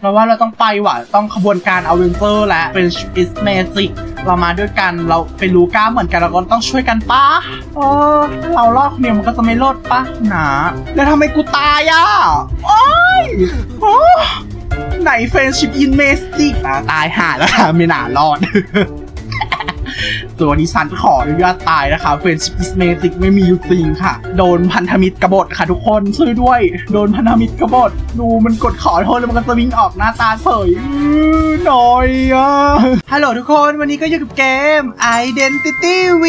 เราว่าเราต้องไปว่ะ ต้องขบวนการอเวนเจอร์และเป็นอิสเมจิกเรามาด้วยกันเราเป็นลูก้าเหมือนกันเราก็ต้องช่วยกันปะเออเราลอกเนี่ยมันก็จะไม่รอดปะหนาแล้วทำไมกูตายอะโอ้ยโอ้ไหนเฟรนชิพอินเมสติกตายห่าแล้วค่ะไม่น่ารอด ตัวนี้ฉันขออนุญาตตายนะคะเฟรนชิ is magic ไม่มีอยู่จริงค่ะ โดนพันธมิตรกบฏค่ะทุกคนช่วยด้วย โดนพันธมิตรกบฏดูมันกดขอโทษแล้วมันก็สวิงออกหน้าตาเฉยน้อหน่อยอะฮัลโหลทุกคนวันนี้ก็อยู่กับเกม Identity V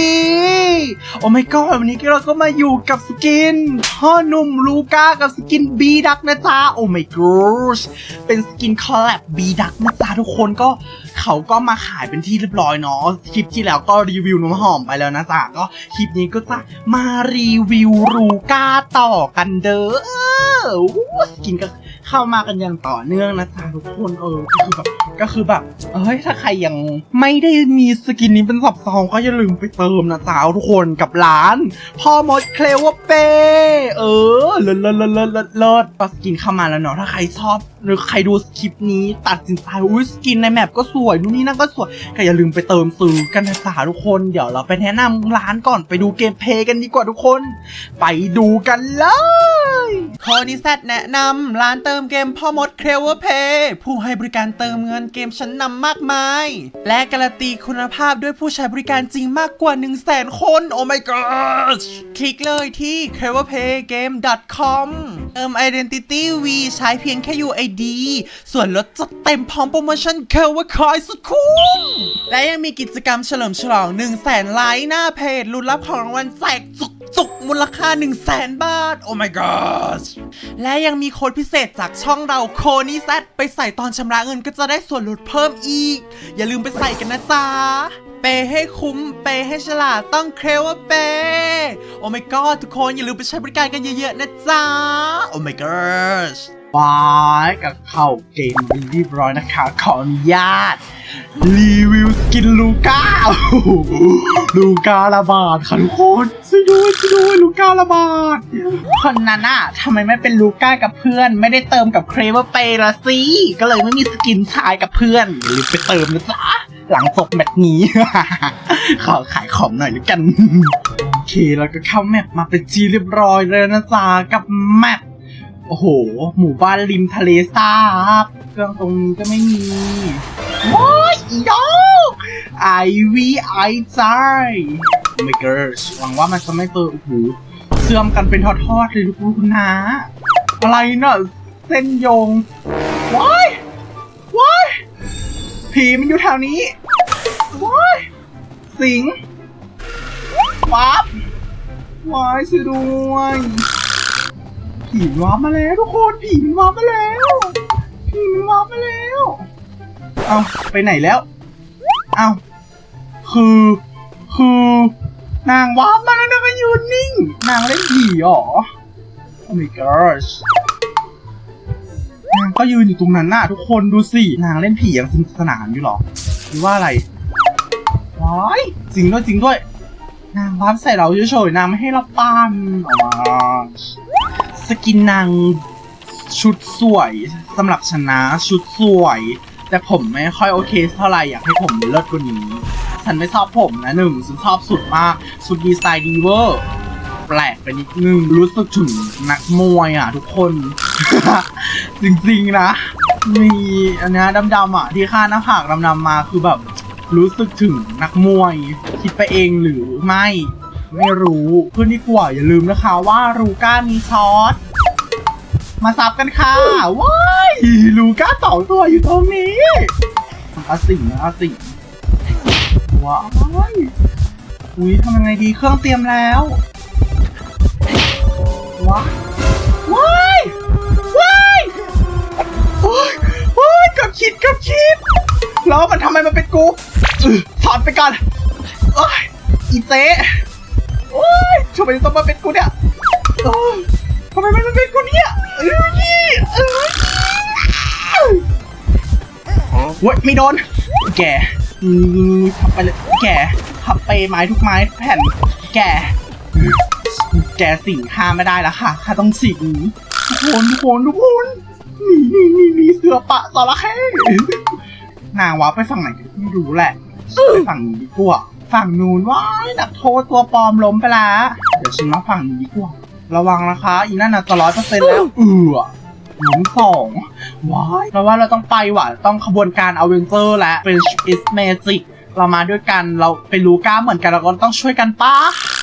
โอ้ my god วันนี้เราก็มาอยู่กับสกินพ่อหนุ่มลูก้ากับสกินบีดักนะจ๊ะโอ้ my gosh เป็นสกินคอลแลบบีดักนะจ๊ะทุกคนก็เขาก็มาขายเป็นที่เรียบร้อยเนาะคลิปที่แล้วก็รีวิวน้ำหอมไปแล้วนะจ๊ะก็คลิปนี้ก็จะมารีวิวรูก้าต่อกันเด้อสกินก็ เข้ามากันอย่างต่อเนื่องนะจ๊ะทุกคนเออก็คือแบบก็คือแบบเอ้ยถ้าใครยังไม่ได้มีสกินนี้เป็นสับซองก็อย่าลืมไปเติมนะจ๊ะทุกคนกับร้าน พ่อมดเคลวเป้เออเลิศเลิศเลิศเลิศเลิศสกินเข้ามาแล้วเนาะถ้าใครชอบหรือใครดูคลิปนี้ตัดสินใจอุ้ยสกินในแมปก็สวยนู่นนี่นั่นก็สวยก็อย่าลืมไปเติมซื้อกันนะจ๊ะทุกคนเดี๋ยวเราไปแนะนำร้านก่อนไปดูเกมเพย์กันดีกว่าทุกคน ไปดูกันเลยโคนิแซดแนะนำร้านเติมเกมพ่อมดเคลเวอร์เพย์ผู้ให้บริการเติมเงินเกมชั้นนำมากมาย และการันตีคุณภาพด้วยผู้ใช้บริการจริงมากกว่า 1 0 0 0 0แสนคนโอ้ my god คลิกเลยที่ c l e v e r p a y g a m e com เติม Identity V ใช้เพียงแค่ UID ส่วนลดจัดเต็มพร้อมโปรโมชั่นเคลเวอร์คอยสุดคุ้ม และยังมีกิจกรรมเฉลิมฉลอง 1 0 0 0 0แสนไลค์หน้าเพจลุ้นรับของรางวัลแจกจุก จุกมูลค่า 1 0 0 0 0แสนบาท โอ้ my god และยังมีโค้ดพิเศษจากช่องเราโคนี่แซดไปใส่ตอนชำระเงินก็จะได้ส่วนลดเพิ่มอีก อย่าลืมไปใส่กันนะจ๊ะเปให้คุ้ม เปให้ฉลาดต้องเคลว่าเป โอ้ my god ทุกคนอย่าลืมไปใช้บริการกันเยอะๆนะจ๊ะ โอ้ my god วายกับเข้าเกมเป็นเรียบร้อยนะคะ ขออนุญาต รีวิวสกินลูก้า ลูก้าระบาดค่ะทุกคนช่วยด้วยช่วยด้วยลูก้าระบาดคนนั้นอะทำไมไม่เป็นลูก้ากับเพื่อน ไม่ได้เติมกับเครเวอร์เปย์ละสิก็เลยไม่มีสกินชายกับเพื่อนอย่าลืมไปเติมนะจ๊ะหลังจบแมตช์นี้ ขอขายของหน่อยแล้วกัน โอเค แล้วก็เข้าแมปมาเป็นทีเรียบร้อยเลยนะจ๊ะกับแมป โอ้โห หมู่บ้านริมทะเลสาบเครื่องตรงนี้ก็ไม่มีว้ายอีดอกไอวีไอใจไม่เกิร์หวังว่ามันจะไม่เปิดโอ้โหเสื่อมกันเป็นทอดๆเลยลูกคุณนะ อะไรเน่ะเส้นยงว้ายว้ายผีมันอยู่แถวนี้ว้ายสิงปั๊บว้ายช่วยด้วย ผีมันว้าร์ปมาแล้วทุกคนผีมันว้าร์ปมาแล้วผีมันว้าร์ปมาแล้ว เอาไปไหนแล้ว เอาคือคือ นางว้าร์ปมาแล้วนางก็ยืนนิ่ง นางเล่นผีเหรอโอ้ my gosh นางก็ยืนอยู่ตรงนั้นน่ะทุกคนดูสิ นางเล่นผีอย่างสนุกสนานอยู่หรอหรือว่าอะไรว้ายจริงด้วยจริงด้วย นางว้าร์ปใส่เราเฉยๆนางไม่ให้เราปั้นอ๋อ สกินนางชุดสวยสำหรับชนะชุดสวย แต่ผมไม่ค่อยโอเคเท่าไหร่อยากให้ผมเลิศกว่านี้ ฉันไม่ชอบผมนะหนึ่งฉันชอบสุดมากชุดดีไซน์ดีเวอร์แปลกไปนิดนึงรู้สึกถึงนักมวยอะทุกคน จริงๆนะ มีอันนี้ดำๆอะที่ค่าหน้าผากดำๆมาคือแบบรู้สึกถึงนักมวย คิดไปเองหรือไม่ ไม่รู้เพื่อนดีกว่าอย่าลืมนะคะว่าลูก้ามีช็อตมาซับกันค่ะ ว้ายลูก้าสองตัวอยู่ตรงนี้อาสิงนะอาสิงว้ายอุ้ยทำยังไงดีเครื่องเตรียมแล้วว้ายว้ายว้ายโอ้ยโอ้ยกับคิดกับคิด แล้วมันทำไมมันเป็นกูอื้อถอนไปก่อนโอ้ยอีเต้ โอ้ยทำไมต้องมาเป็นกูเนี่ยโอ้ยทำไมมันเป็นกูเนี่ยเอ้ยเอ้ยเว้ยไม่โดน แกนี่ขับไปเลยแกขับไปไม้ทุกไม้ทุกแผ่น แก แกสิ่งข้าไม่ได้แล้วค่ะข้าต้องสิ่งทุกคนทุกคนทุกคนนี่นี่นี่นี่เสือปะจระเข้นางวาไปฝั่งไหนกันไม่รู้แหละไปฝั่งนี้ดีกว่า ฝั่งนู้นว้ายนักโทษตัวปลอมล้มไปแล้วเดี๋ยวฉันมาฝั่งนี้ดีกว่าระวังนะคะ อีนั่นน่ะจะร้อยเปอร์เซ็นต์แล้วเอือหลุมสองว้ายเพราะว่าเราต้องไปว่ะต้องขบวนการอเวนเจอร์และ French is magic เรามาด้วยกันเราเป็นลูก้าเหมือนกันเราก็ต้องช่วยกันปะ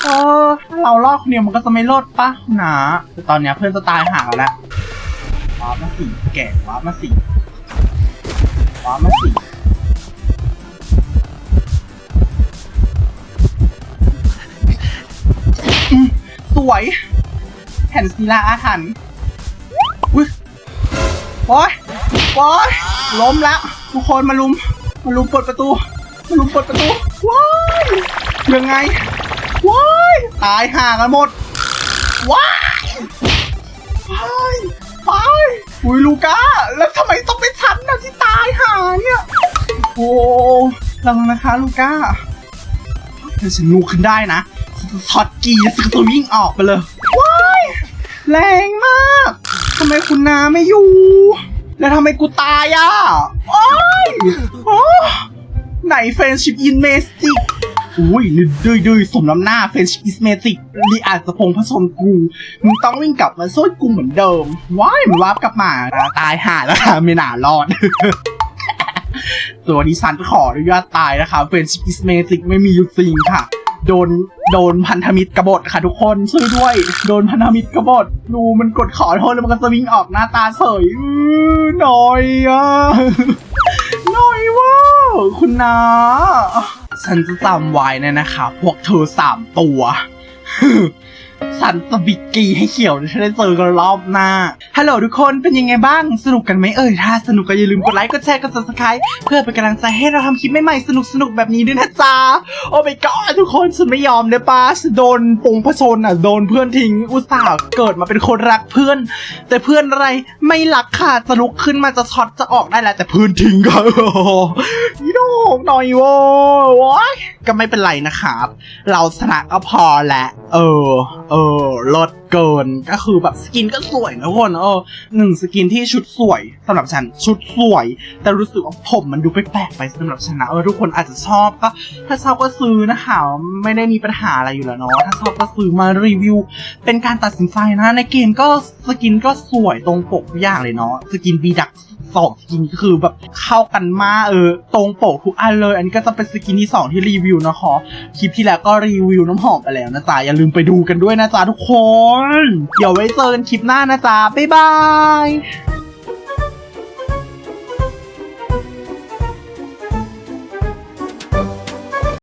เออถ้าเราลอกคนเดียวมันก็จะไม่รอดปะนะแต่ตอนเนี้ยเพื่อนจะตายห่างกันแล้วว้ามาสี่แก่ว้ามาสี่ว้ามาสี่ วย แผ่นศิลาอาถรรพ์อุ้ยโอ้ยโอ้ยล้มแล้วทุกคนมาลุม มาลุมเปิดประตู มาลุมเปิดประตู ว้ายยังไง ว้ายตายห่างกันหมด ว้ายไปไปอุ้ยลูก้า แล้วทำไมต้องเป็นฉันนะที่ตายห่าเนี่ยโอ้ลังนะคะลูก้าถ้าฉันลูกขึ้นได้นะ ช็อตกีสก็จะวิ่งออกไปเลยว้ายแรงมากทำไมคุณนาไม่อยู่ แล้วทำไมกูตายอะโอ้ยโอ้ไหนเฟรนชิพอินเมสิกอุ้ยนี่ดื้อดื้อสมน้ำหน้าเฟรนชิพอินเมสิกรีอาจจะพงผสมกูมึงต้องวิ่งกลับมาสู้กูเหมือนเดิม ว้ายมันวาร์ปกลับมา ตายห่าแล้วค่ะไม่น่ารอด ตัวดิฉันขออนุญาตตายนะคะเฟรนชิพิสเมติกไม่มีอยู่จริงค่ะ โดนโดนพันธมิตรกบฏค่ะทุกคนช่วยด้วย โดนพันธมิตรกบฏดูมันกดขอโทษแล้วมันก็สวิงออกหน้าตาเฉยน้อหน่อยอะหน่อยว่าคุณนาฉันจะจำไว้เนยนะคะ พวกเธอสามตัว สันตบิกกีให้เขียวจะได้เจอกันรอบหน้า ฮัลโหลทุกคนเป็นยังไงบ้าง สนุกกันไหมเอ่ย ถ้าสนุกก็อย่าลืมกดไลค์ กดแชร์ กด subscribe เพื่อเป็นกำลังใจให้เราทำคลิปใหม่ๆ สนุกๆ แบบนี้ด้วยนะจ๊ะ โอ้ my god ทุกคนฉันไม่ยอมเลยป้าฉันโดนปงพชนอะ โดนเพื่อนทิ้ง อุตส่าห์เกิดมาเป็นคนรักเพื่อน แต่เพื่อนอะไรไม่รักค่ะจะลุกขึ้นมาจะช็อตจะออกได้แล้วแต่เพื่อนทิ้งก็นี่โดกหน่อยโว้ยโอ๊ยก็ไม่เป็นไรนะครับ เราชนะก็พอแหละ เออ เออลดเกินก็คือแบบสกินก็สวยนะทุกคนเออหนึ่งสกินที่ชุดสวยสำหรับฉันชุดสวย แต่รู้สึกว่าผมมันดูแปลกๆไปสำหรับฉันนะเออทุกคนอาจจะชอบก็ถ้าชอบก็ซื้อนะคะไม่ได้มีปัญหาอะไรอยู่แล้วเนาะถ้าชอบก็ซื้อมารีวิว เป็นการตัดสินใจนะในเกมก็สกินก็สวยตรงปกทุกอย่างเลยเนาะสกินบีดัก สองสกินก็คือแบบเข้ากันมากเออ ตรงปกทุกอันเลย อันนี้ก็จะเป็นสกินที่สองที่รีวิวนะคะคลิปที่แล้วก็รีวิวน้ำหอมไปแล้วนะจ๊ะอย่าลืมไปดูกันด้วยนะจ๊ะทุกคน เดี๋ยวไว้เจอกันคลิปหน้านะจ๊ะบ๊ายบาย